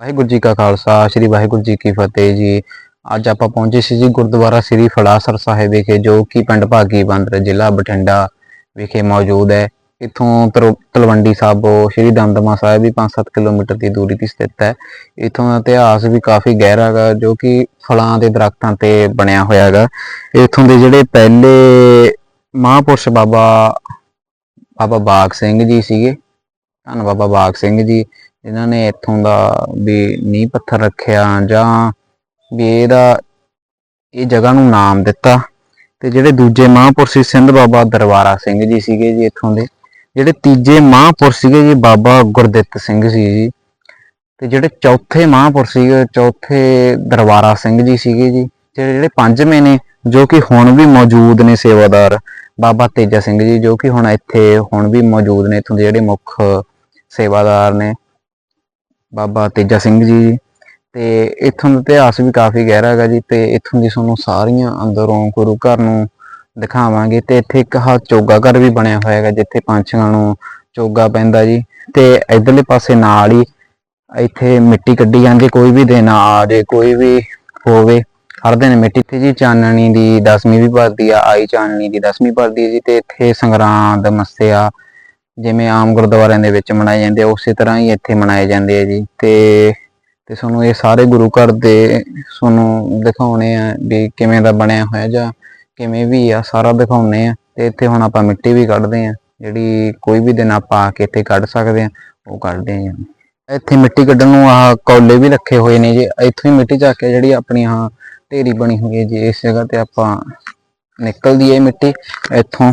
ਵਾਹਿਗੁਰੂ ਜੀ ਕਾ ਖਾਲਸਾ, ਸ੍ਰੀ ਵਾਹਿਗੁਰੂ ਜੀ ਕੀ ਫਤਿਹ ਜੀ। ਅੱਜ ਆਪਾਂ ਪਹੁੰਚੇ ਸੀ ਜੀ ਗੁਰਦੁਆਰਾ ਸ੍ਰੀ ਫਲਾਸਰ ਸਾਹਿਬ ਵਿਖੇ, ਜੋ ਕਿ ਪਿੰਡ ਭਾਗੀ ਬੰਦਰ ਜ਼ਿਲ੍ਹਾ ਬਠਿੰਡਾ ਵਿਖੇ ਮੌਜੂਦ ਹੈ। ਇੱਥੋਂ ਤਰ- ਤਲਵੰਡੀ ਸਾਬੋ ਸ੍ਰੀ ਦਮਦਮਾ ਸਾਹਿਬ ਵੀ 5-7 ਕਿਲੋਮੀਟਰ ਦੀ ਦੂਰੀ ਤੇ ਸਥਿਤ ਹੈ। ਇੱਥੋਂ ਦਾ ਇਤਿਹਾਸ ਵੀ ਕਾਫੀ ਗਹਿਰਾ ਹੈਗਾ, ਜੋ ਕਿ ਫਲਾਂ ਦੇ ਦਰਖਤਾਂ ਤੇ ਬਣਿਆ ਹੋਇਆ ਹੈਗਾ। ਇੱਥੋਂ ਦੇ ਜਿਹੜੇ ਪਹਿਲੇ ਮਹਾਂਪੁਰਸ਼ ਬਾਬਾ ਬਾਬਾ ਬਾਗ ਸਿੰਘ ਜੀ ਸੀਗੇ। ਧੰਨ ਬਾਬਾ ਬਾਗ ਸਿੰਘ ਜੀ। ਇਹਨਾਂ ਨੇ ਇੱਥੋਂ ਦਾ ਵੀ ਨੀਂਹ ਪੱਥਰ ਰੱਖਿਆ ਜਾਂ ਵੀ ਇਹਦਾ ਇਹ ਜਗ੍ਹਾ ਨੂੰ ਨਾਮ ਦਿੱਤਾ ਤੇ ਜਿਹੜੇ ਦੂਜੇ ਮਹਾਂਪੁਰਸ਼ ਸੀ ਸਿੰਧ ਬਾਬਾ ਦਰਬਾਰਾ ਸਿੰਘ ਜੀ ਸੀਗੇ ਜੀ ਇੱਥੋਂ ਦੇ, ਜਿਹੜੇ ਤੀਜੇ ਮਹਾਂਪੁਰਸ਼ ਸੀਗੇ ਜੀ ਬਾਬਾ ਗੁਰਦਿੱਤ ਸਿੰਘ ਸੀ ਜੀ, ਤੇ ਜਿਹੜੇ ਚੌਥੇ ਮਹਾਂਪੁਰਸ਼ ਸੀਗੇ, ਚੌਥੇ ਦਰਬਾਰਾ ਸਿੰਘ ਜੀ ਸੀਗੇ ਜੀ, ਜਿਹੜੇ ਜਿਹੜੇ ਪੰਜਵੇਂ ਨੇ, ਜੋ ਕਿ ਹੁਣ ਵੀ ਮੌਜੂਦ ਨੇ ਸੇਵਾਦਾਰ ਬਾਬਾ ਤੇਜਾ ਸਿੰਘ ਜੀ, ਜੋ ਕਿ ਹੁਣ ਇੱਥੇ ਹੁਣ ਵੀ ਮੌਜੂਦ ਨੇ, ਇੱਥੋਂ ਦੇ ਜਿਹੜੇ ਮੁੱਖ ਸੇਵਾਦਾਰ ਨੇ। ਬਾਬਾ ਤੇਜਾ ਸਿੰਘ ਜੀ ਤੇ ਇੱਥੋਂ ਦਾ ਇਤਿਹਾਸ ਵੀ ਕਾਫੀ ਗਹਿਰਾ ਹੈਗਾ ਜੀ ਤੇ ਇੱਥੋਂ ਦੀ ਤੁਹਾਨੂੰ ਸਾਰੀਆਂ ਅੰਦਰੋਂ ਗੁਰੂ ਘਰ ਨੂੰ ਦਿਖਾਵਾਂਗੇ ਤੇ ਇੱਥੇ ਇੱਕ ਹਾ ਚੋਗਾ ਘਰ ਵੀ ਬਣਿਆ ਹੋਇਆ ਹੈਗਾ ਜਿੱਥੇ ਪੰਛੀਆਂ ਨੂੰ ਚੋਗਾ ਪੈਂਦਾ ਜੀ। ਤੇ ਇਧਰਲੇ ਪਾਸੇ ਨਾਲ ਹੀ ਇੱਥੇ ਮਿੱਟੀ ਕੱਢੀ ਜਾਂਦੀ, ਕੋਈ ਵੀ ਦਿਨ ਆ ਜੇ, ਕੋਈ ਵੀ ਹੋਵੇ, ਹਰ ਦਿਨ ਮਿੱਟੀ ਤੇ ਜੀ, ਚਾਨਣੀ ਦੀ 10ਵੀਂ ਵੀ ਭਰਦੀ ਆ, ਆਈ ਚਾਨਣੀ ਦੀ 10ਵੀਂ ਭਰਦੀ ਹੈ ਜੀ। ਤੇ ਇੱਥੇ ਸੰਗਰਾਂਦ, ਮੱਸਿਆ ਜਿਵੇਂ ਆਮ ਗੁਰਦੁਆਰਿਆਂ ਦੇ ਵਿੱਚ ਮਨਾਏ ਜਾਂਦੇ ਆ, ਉਸੇ ਤਰ੍ਹਾਂ ਹੀ ਇੱਥੇ ਮਨਾਏ ਜਾਂਦੇ ਆ ਜੀ। ਤੇ ਤੇ ਤੁਹਾਨੂੰ ਇਹ ਸਾਰੇ ਗੁਰੂ ਘਰ ਦੇ ਤੁਹਾਨੂੰ ਦਿਖਾਉਣੇ ਆ ਵੀ ਕਿਵੇਂ ਦਾ ਬਣਿਆ ਹੋਇਆ ਜਾਂ ਕਿਵੇਂ ਵੀ ਆ, ਸਾਰਾ ਦਿਖਾਉਣੇ ਆ। ਤੇ ਇੱਥੇ ਹੁਣ ਆਪਾਂ ਮਿੱਟੀ ਵੀ ਕੱਢਦੇ ਆ, ਜਿਹੜੀ ਕੋਈ ਵੀ ਦਿਨ ਆਪਾਂ ਆ ਕੇ ਇੱਥੇ ਕੱਢ ਸਕਦੇ ਆ, ਉਹ ਕੱਢਦੇ ਆ ਜੀ। ਇੱਥੇ ਮਿੱਟੀ ਕੱਢਣ ਨੂੰ ਆਹ ਕੌਲੇ ਵੀ ਰੱਖੇ ਹੋਏ ਨੇ ਜੀ। ਇੱਥੋਂ ਹੀ ਮਿੱਟੀ ਚੱਕ ਕੇ ਜਿਹੜੀ ਆਪਣੀ ਆਹ ਢੇਰੀ ਬਣੀ ਹੋਈ ਹੈ ਜੀ, ਇਸ ਜਗ੍ਹਾ ਤੇ ਆਪਾਂ ਨਿਕਲਦੀ ਹੈ ਮਿੱਟੀ। ਇੱਥੋਂ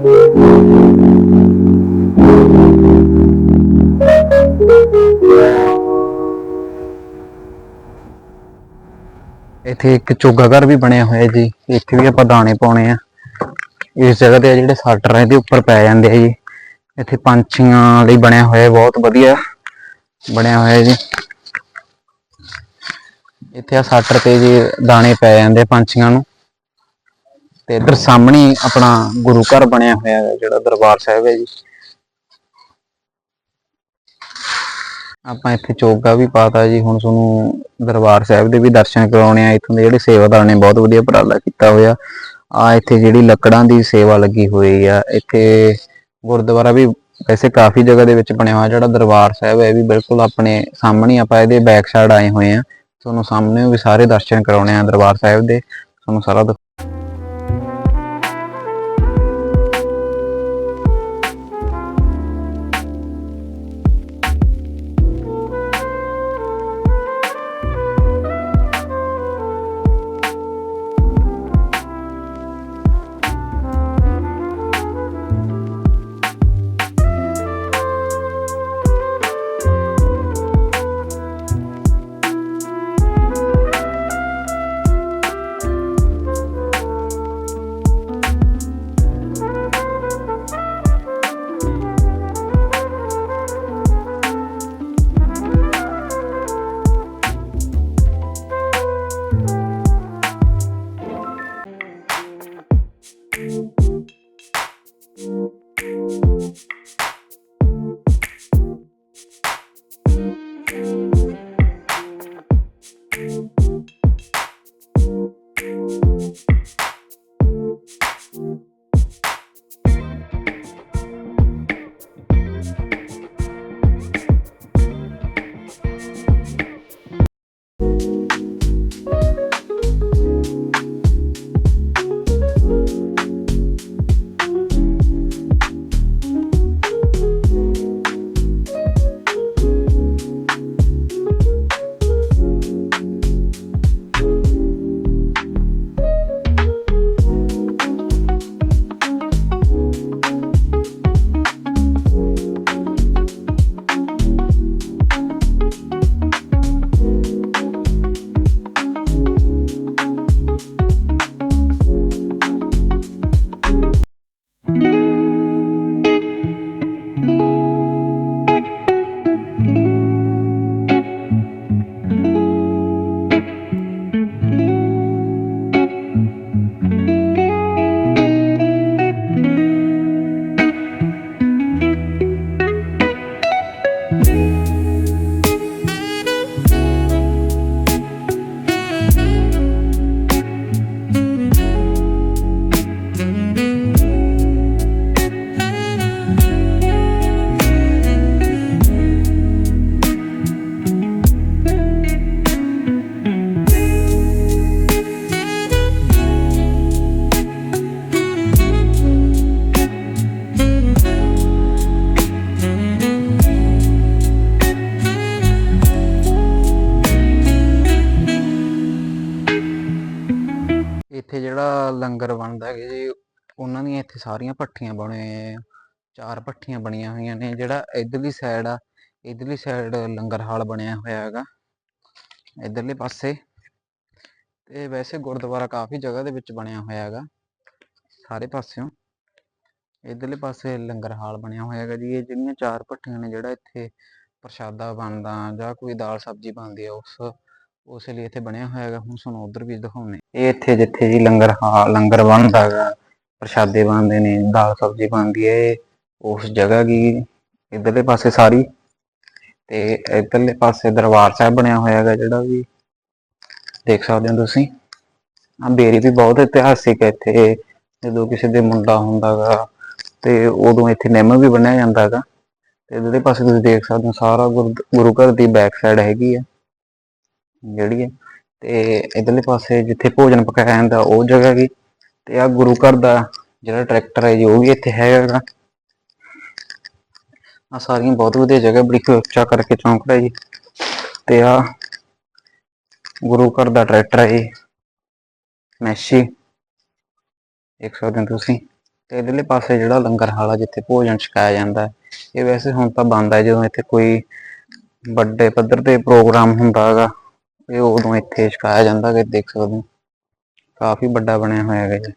ਇੱਥੇ ਇੱਕ ਚੋਗਾ ਘਰ ਵੀ ਬਣਿਆ ਹੋਇਆ ਜੀ, ਇੱਥੇ ਵੀ ਆਪਾਂ ਦਾਣੇ ਪਾਉਣੇ ਆ। ਇਸ ਜਗ੍ਹਾ ਤੇ ਜਿਹੜੇ ਸਟਰ ਇਹਦੇ ਉੱਪਰ ਪੈ ਜਾਂਦੇ ਆ ਜੀ। ਇੱਥੇ ਪੰਛੀਆਂ ਲਈ ਬਣਿਆ ਹੋਇਆ, ਬਹੁਤ ਵਧੀਆ ਬਣਿਆ ਹੋਇਆ ਜੀ। ਇੱਥੇ ਆ ਸਾਟਰ ਤੇ ਜੀ ਦਾਣੇ ਪੈ ਜਾਂਦੇ ਪੰਛੀਆਂ ਨੂੰ। ਤੇ ਇੱਧਰ ਸਾਹਮਣੇ ਆਪਣਾ ਗੁਰੂ ਘਰ ਬਣਿਆ ਹੋਇਆ ਹੈ ਜਿਹੜਾ ਦਰਬਾਰ ਸਾਹਿਬ ਹੈ ਜੀ। ਆਪਾਂ ਇੱਥੇ ਚੋਗਾ ਵੀ ਪਾਤਾ ਜੀ, ਹੁਣ ਤੁਹਾਨੂੰ ਦਰਬਾਰ ਸਾਹਿਬ ਦੇ ਵੀ ਦਰਸ਼ਨ ਕਰਾਉਣੇ ਆ, ਇੱਥੋਂ ਦੇ ਜਿਹੜੇ ਸੇਵਾਦਾਰ ਨੇ, ਬਹੁਤ ਵਧੀਆ ਉਪਰਾਲਾ ਕੀਤਾ ਹੋਇਆ। ਆ ਇੱਥੇ ਜਿਹੜੀ ਲੱਕੜਾਂ ਦੀ ਸੇਵਾ ਲੱਗੀ ਹੋਈ ਆ, ਇੱਥੇ ਗੁਰਦੁਆਰਾ ਵੀ ਵੈਸੇ ਕਾਫੀ ਜਗ੍ਹਾ ਦੇ ਵਿੱਚ ਬਣਿਆ ਹੋਇਆ, ਜਿਹੜਾ ਦਰਬਾਰ ਸਾਹਿਬ ਹੈ ਵੀ ਬਿਲਕੁਲ ਆਪਣੇ ਸਾਹਮਣੇ ਆਪਾਂ ਇਹਦੇ ਬੈਕ ਸਾਈਡ ਆਏ ਹੋਏ ਆ। ਤੁਹਾਨੂੰ ਸਾਹਮਣੇ ਵੀ ਸਾਰੇ ਦਰਸ਼ਨ ਕਰਾਉਣੇ ਆ ਦਰਬਾਰ ਸਾਹਿਬ ਦੇ, ਤੁਹਾਨੂੰ ਸਾਰਾ ਲੰਗਰ ਬਣਦਾ ਹੈਗਾ ਜੀ। ਉਹਨਾਂ ਦੀਆਂ ਇੱਥੇ ਸਾਰੀਆਂ ਭੱਠੀਆਂ ਬਣੇ ਚਾਰ ਭੱਠੀਆਂ ਬਣੀਆਂ ਹੋਈਆਂ ਨੇ। ਜਿਹੜਾ ਇਧਰਲੀ ਸਾਈਡ ਆ, ਇਧਰਲੀ ਸਾਈਡ ਲੰਗਰ ਹਾਲ ਬਣਿਆ ਹੋਇਆ ਹੈਗਾ। ਇਧਰਲੇ ਪਾਸੇ। ਤੇ ਵੈਸੇ ਗੁਰਦੁਆਰਾ ਕਾਫੀ ਜਗ੍ਹਾ ਦੇ ਵਿੱਚ ਬਣਿਆ ਹੋਇਆ ਹੈਗਾ। ਸਾਰੇ ਪਾਸਿਓਂ। ਇਧਰਲੇ ਪਾਸੇ ਲੰਗਰ ਹਾਲ ਬਣਿਆ ਹੋਇਆ ਹੈਗਾ ਜੀ। ਇਹ ਜਿਹੜੀਆਂ ਚਾਰ ਭੱਠੀਆਂ ਨੇ, ਜਿਹੜਾ ਇੱਥੇ ਪ੍ਰਸ਼ਾਦਾ ਬਣਦਾ ਜਾਂ ਕੋਈ ਦਾਲ ਸਬਜ਼ੀ ਬਣਦੀ ਆ, ਉਸ ਉਸੇ ਲਈ ਇੱਥੇ ਬਣਿਆ ਹੋਇਆ ਹੈਗਾ। ਹੁਣ ਤੁਹਾਨੂੰ ਉਧਰ ਵੀ ਦਿਖਾਉਣੇ ਇਹ ਇੱਥੇ ਜਿੱਥੇ ਜੀ ਲੰਗਰ ਹਾਂ, ਲੰਗਰ ਬਣਦਾ ਹੈਗਾ, ਪ੍ਰਸ਼ਾਦੇ ਬਣਦੇ ਨੇ, ਦਾਲ ਸਬਜ਼ੀ ਬਣਦੀ ਹੈ। ਇਹ ਉਸ ਜਗ੍ਹਾ ਕੀ ਇਧਰਲੇ ਪਾਸੇ ਸਾਰੀ ਤੇ ਇਧਰਲੇ ਪਾਸੇ ਦਰਬਾਰ ਸਾਹਿਬ ਬਣਿਆ ਹੋਇਆ ਹੈਗਾ ਜਿਹੜਾ ਵੀ ਦੇਖ ਸਕਦੇ ਹੋ ਤੁਸੀਂ। ਆ ਬੇਰੀ ਵੀ ਬਹੁਤ ਇਤਿਹਾਸਿਕ ਹੈ ਇੱਥੇ। ਜਦੋਂ ਕਿਸੇ ਦੇ ਮੁੰਡਾ ਹੁੰਦਾ ਗਾ ਤੇ ਉਦੋਂ ਇੱਥੇ ਨਿੰਮ ਵੀ ਬਣਿਆ ਜਾਂਦਾ ਹੈਗਾ। ਤੇ ਇਧਰਲੇ ਪਾਸੇ ਤੁਸੀਂ ਦੇਖ ਸਕਦੇ ਹੋ ਸਾਰਾ ਗੁਰਦ- ਗੁਰੂ ਘਰ ਦੀ ਬੈਕ ਸਾਈਡ ਹੈਗੀ ਆ ਜਿਹੜੀ ਹੈ, ਤੇ ਇਧਰਲੇ ਪਾਸੇ ਜਿੱਥੇ ਭੋਜਨ ਪਕਾਇਆ ਜਾਂਦਾ ਉਹ ਜਗ੍ਹਾ ਕੀ ਤੇ ਆ ਗੁਰੂ ਘਰ ਦਾ ਜਿਹੜਾ ਟਰੈਕਟਰ ਹੈ ਜੀ, ਉਹ ਵੀ ਇੱਥੇ ਹੈਗਾ। ਆ ਸਾਰੀਆਂ ਬਹੁਤ ਵਧੀਆ ਜਗ੍ਹਾ, ਬੜੀ ਉੱਚਾ ਕਰਕੇ ਚੌਂਕ ਹੈ ਜੀ। ਤੇ ਆ ਗੁਰੂ ਘਰ ਦਾ ਟਰੈਕਟਰ ਹੈ ਜੀ, ਮੈਸ਼ੀ। ਦੇਖ ਸਕਦੇ ਹੋ ਤੁਸੀਂ। ਤੇ ਇਧਰਲੇ ਪਾਸੇ ਜਿਹੜਾ ਲੰਗਰ ਹਾਲ ਆ, ਜਿੱਥੇ ਭੋਜਨ ਛਕਾਇਆ ਜਾਂਦਾ ਇਹ ਵੈਸੇ ਹੁਣ ਤਾਂ ਬੰਦ ਹੈ, ਜਦੋਂ ਇੱਥੇ ਕੋਈ ਵੱਡੇ ਪੱਧਰ ਤੇ ਪ੍ਰੋਗਰਾਮ ਹੁੰਦਾ ਹੈਗਾ। ਇਹ ਉਦੋਂ ਇੱਥੇ ਛਕਾਇਆ ਜਾਂਦਾ ਕਿ ਦੇਖ ਸਕਦੇ ਹੋ। ਕਾਫੀ ਵੱਡਾ ਬਣਿਆ ਹੋਇਆ ਹੈਗਾ ਜੀ।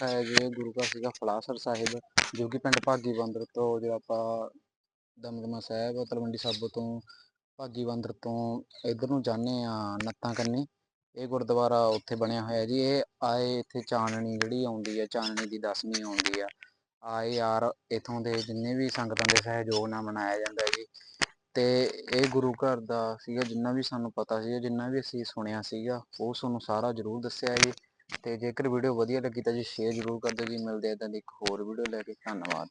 ਘਰ ਤੁਹਾਨੂੰ ਇਹ ਗੁਰੂ ਘਰ ਸੀਗਾ ਫਲਾਸਰ ਸਾਹਿਬ, ਜੋ ਕਿ ਪਿੰਡ ਭਾਗੀ ਬੰਦਰ ਤੋਂ ਜੋ ਆਪਾਂ ਦਮਦਮਾ ਸਾਹਿਬ, ਤਲਵੰਡੀ ਸਾਬੋ ਤੋਂ ਭਾਗੀ ਬੰਦਰ ਤੋਂ ਇਧਰ ਨੂੰ ਜਾਂਦੇ ਆ ਨੱਤਾਂ ਕੰਨੀ। ਇਹ ਗੁਰਦੁਆਰਾ ਉੱਥੇ ਬਣਿਆ ਹੋਇਆ ਜੀ। ਇਹ ਆਏ ਇੱਥੇ ਚਾਨਣੀ ਜਿਹੜੀ ਆਉਂਦੀ ਹੈ, ਚਾਨਣੀ ਦੀ ਦਸਵੀਂ ਆਉਂਦੀ ਆ। ਆਏ ਯਾਰ ਇਥੋਂ ਦੇ ਜਿੰਨੇ ਵੀ ਸੰਗਤਾਂ ਦੇ ਸਹਿਯੋਗ ਨਾਲ ਮਨਾਇਆ ਜਾਂਦਾ ਜੀ। ਤੇ ਇਹ ਗੁਰੂ ਘਰ ਦਾ ਸੀਗਾ, ਜਿੰਨਾ ਵੀ ਸਾਨੂੰ ਪਤਾ ਸੀਗਾ, ਜਿੰਨਾ ਵੀ ਅਸੀਂ ਸੁਣਿਆ ਸੀਗਾ, ਉਹ ਤੁਹਾਨੂੰ ਸਾਰਾ ਜ਼ਰੂਰ ਦੱਸਿਆ ਜੀ। ਤੇ ਜੇਕਰ ਵੀਡੀਓ ਵਧੀਆ ਲੱਗੀ ਤਾਂ ਜੀ ਸ਼ੇਅਰ ਜ਼ਰੂਰ ਕਰ ਦਿਓ ਜੀ, ਮਿਲਦੇ ਆ ਤਾਂ ਇੱਕ ਹੋਰ ਵੀਡੀਓ ਲੈ ਕੇ, ਧੰਨਵਾਦ।